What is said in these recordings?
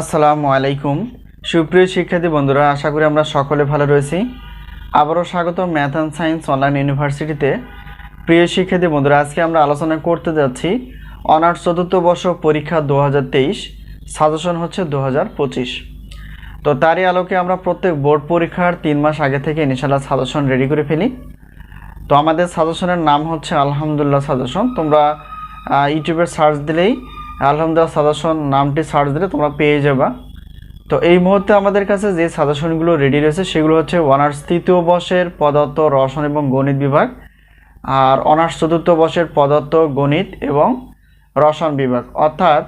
আসসালামু আলাইকুম। সুপ্রিয় শিক্ষার্থী বন্ধুরা, আশা করি আমরা সকলে ভালো রয়েছি। আবারও স্বাগত ম্যাথ অ্যান্ড সায়েন্স অনলাইন ইউনিভার্সিটিতে। প্রিয় শিক্ষার্থী বন্ধুরা, আজকে আমরা আলোচনা করতে যাচ্ছি অনার্স চতুর্থ বর্ষ পরীক্ষা দু হাজার তেইশ, সাজেশন হচ্ছে দু হাজার পঁচিশ। তো তারই আলোকে আমরা প্রত্যেক বোর্ড পরীক্ষার তিন মাস আগে থেকে ইনশাল্লাহ সাজেশন রেডি করে ফেলি। তো আমাদের সাজেশনের নাম হচ্ছে আলহামদুলিল্লাহ সাজেশন। তোমরা ইউটিউবে সার্চ দিলেই আলহামদুলিল্লাহ সাজেশন নামটি সার্চ দিলে তোমরা পেয়ে যাবা। তো এই মুহূর্তে আমাদের কাছে যে সাজেশনগুলো রেডি রয়েছে, সেগুলো হচ্ছে অনার্স তৃতীয় বর্ষের পদার্থ, রসায়ন এবং গণিত বিভাগ আর অনার্স চতুর্থ বর্ষের পদার্থ, গণিত এবং রসায়ন বিভাগ। অর্থাৎ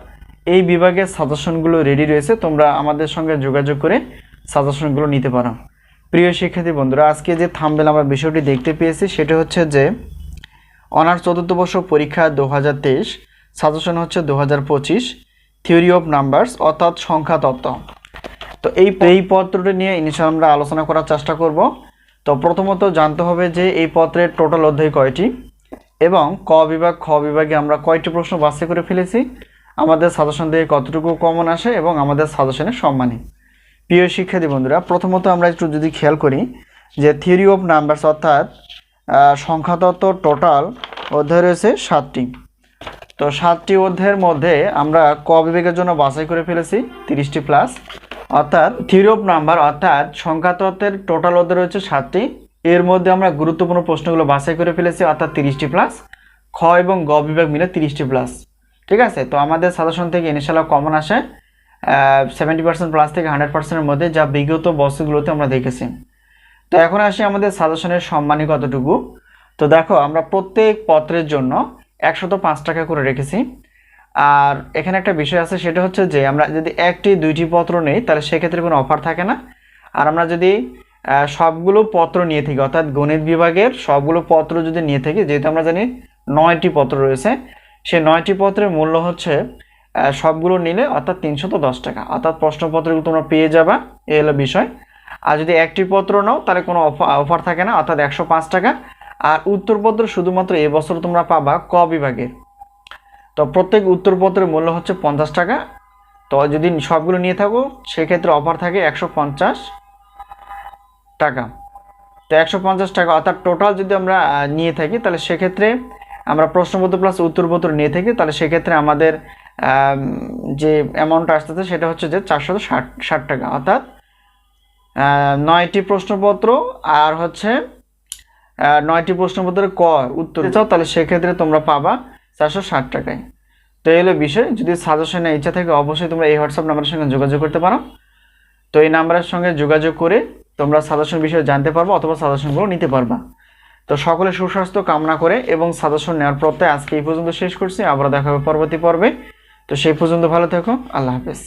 এই বিভাগের সাজেশনগুলো রেডি রয়েছে, তোমরা আমাদের সঙ্গে যোগাযোগ করে সাজেশনগুলো নিতে পারো। প্রিয় শিক্ষার্থী বন্ধুরা, আজকে যে থামবেল আমরা বিষয়টি দেখতে পেয়েছি, সেটা হচ্ছে যে অনার্স চতুর্থ বর্ষ পরীক্ষা দু হাজার তেইশ সাজেশন হচ্ছে দু হাজার পঁচিশ থিওরি অফ নাম্বারস অর্থাৎ সংখ্যা তত্ত্ব। তো এই এই পত্রটি নিয়ে ইনশাল আমরা আলোচনা করার চেষ্টা করব। তো প্রথমত জানতে হবে যে এই পত্রের টোটাল অধ্যায় কয়টি এবং ক বিভাগ, খ বিভাগে আমরা কয়টি প্রশ্ন বাছাই করে ফেলেছি। আমাদের সাজেশন থেকে কতটুকু কমন আসে এবং আমাদের সাজেশনের সম্মানী। প্রিয় শিক্ষার্থী বন্ধুরা, প্রথমত আমরা একটু যদি খেয়াল করি যে থিওরি অফ নাম্বারস অর্থাৎ সংখ্যাতত্ত্ব টোটাল অধ্যায় রয়েছে সাতটি। তো সাতটি অধ্যায়ের মধ্যে আমরা ক বিভাগের জন্য বাছাই করে ফেলেছি, তিরিশটি প্লাস অর্থাৎ থিওরি অফ নাম্বার, অর্থাৎ সংখ্যাতত্ত্বের টোটাল অধ্যায় রয়েছে সাতটি। এর মধ্যে আমরা গুরুত্বপূর্ণ প্রশ্নগুলো বাছাই করে ফেলেছি, অর্থাৎ তিরিশটি প্লাস খ এবং গ বিভাগ মিলে তিরিশটি প্লাস ঠিক আছে? তো আমাদের সাজেশন থেকে ইনশাল্লাহ কমন আসে সেভেন্টি পার্সেন্ট প্লাস থেকে হান্ড্রেড পার্সেন্টের মধ্যে যা বিগত বছরগুলোতে আমরা দেখেছি। তো এখন আসি আমাদের সাজেশনের সম্মানী কতটুকু? তো দেখো, আমরা প্রত্যেক পত্রের জন্য একশত পাঁচ টাকা করে রেখেছি। আর এখানে একটা বিষয় আছে, সেটা হচ্ছে যে আমরা যদি একটি, দুইটি পত্র নেই, তাহলে সেক্ষেত্রে কোনো অফার থাকে না। আর আমরা যদি সবগুলো পত্র নিয়ে থাকি, অর্থাৎ গণিত বিভাগের সবগুলো পত্র যদি নিয়ে থাকি, যেহেতু আমরা জানি নয়টি পত্র রয়েছে, সেই নয়টি পত্রের মূল্য হচ্ছে সবগুলো নিলে অর্থাৎ তিনশত দশ টাকা। অর্থাৎ প্রশ্নপত্রগুলো তোমরা পেয়ে যাবা এ হলো বিষয়। আর যদি একটি পত্র নাও, তাহলে কোনো অফার থাকে না, অর্থাৎ একশো পাঁচ টাকা। আর উত্তরপত্র শুধুমাত্র এবছর তোমরা পাবা ক বিভাগের তো প্রত্যেক উত্তরপত্রের মূল্য হচ্ছে পঞ্চাশ টাকা। তো যদি সবগুলো নিয়ে থাকো, সেক্ষেত্রে অফার থাকে একশো পঞ্চাশ টাকা। তো একশো পঞ্চাশ টাকা, অর্থাৎ টোটাল যদি আমরা নিয়ে থাকি, তাহলে সেক্ষেত্রে আমরা প্রশ্নপত্র প্লাস উত্তরপত্র নিয়ে থাকি, তাহলে সেক্ষেত্রে আমাদের যে অ্যামাউন্ট আসতেছে সেটা হচ্ছে যে চারশো ষাট টাকা। অর্থাৎ নয়টি প্রশ্নপত্র, আর হচ্ছে নয়টি প্রশ্নপত্রের ক উত্তর চাও, তাহলে সেক্ষেত্রে তোমরা পাবা চারশো ষাট টাকায়। তো এই হলো বিষয়। যদি সাজেশনের ইচ্ছা থাকে, অবশ্যই তোমরা এই হোয়াটসঅ্যাপ নাম্বারের সঙ্গে যোগাযোগ করতে পারো। তো এই নাম্বারের সঙ্গে যোগাযোগ করে তোমরা সাজেশন বিষয়ে জানতে পারবা অথবা সাজেশনগুলো নিতে পারবা। তো সকলে সুস্বাস্থ্য কামনা করে এবং সাজেশন নেওয়ার পথে আজকে এই পর্যন্ত শেষ করছি। আবার দেখা হবে পরবর্তী পর্বে। তো সেই পর্যন্ত ভালো থেকো। আল্লাহ হাফেজ।